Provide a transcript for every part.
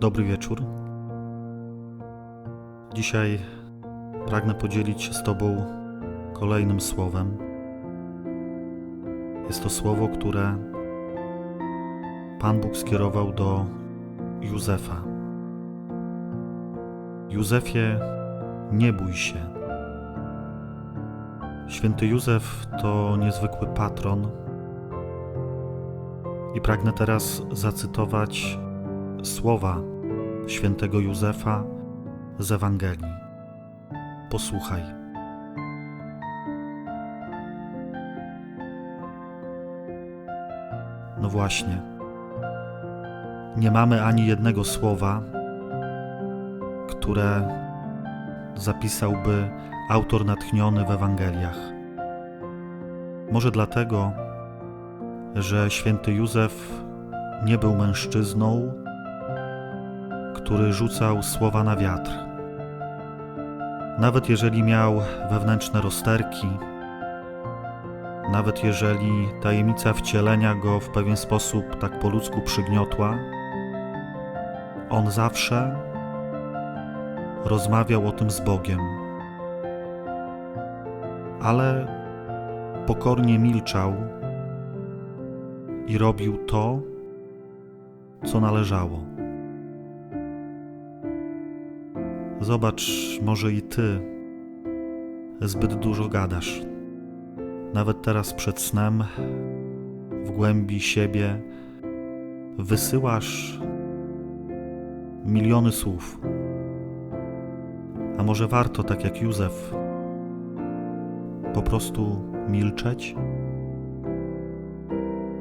Dobry wieczór. Dzisiaj pragnę podzielić się z Tobą kolejnym słowem. Jest to słowo, które Pan Bóg skierował do Józefa. Józefie, nie bój się. Święty Józef to niezwykły patron. I pragnę teraz zacytować słowa świętego Józefa z Ewangelii. Posłuchaj. No właśnie. Nie mamy ani jednego słowa, które zapisałby autor natchniony w Ewangeliach. Może dlatego, że święty Józef nie był mężczyzną, który rzucał słowa na wiatr. Nawet jeżeli miał wewnętrzne rozterki, nawet jeżeli tajemnica wcielenia go w pewien sposób tak po ludzku przygniotła, on zawsze rozmawiał o tym z Bogiem. Ale pokornie milczał i robił to, co należało. Zobacz, może i ty zbyt dużo gadasz. Nawet teraz przed snem, w głębi siebie, wysyłasz miliony słów. A może warto, tak jak Józef, po prostu milczeć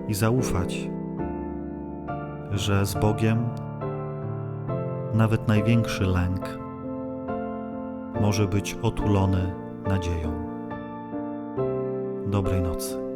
i zaufać, że z Bogiem nawet największy lęk może być otulony nadzieją. Dobrej nocy.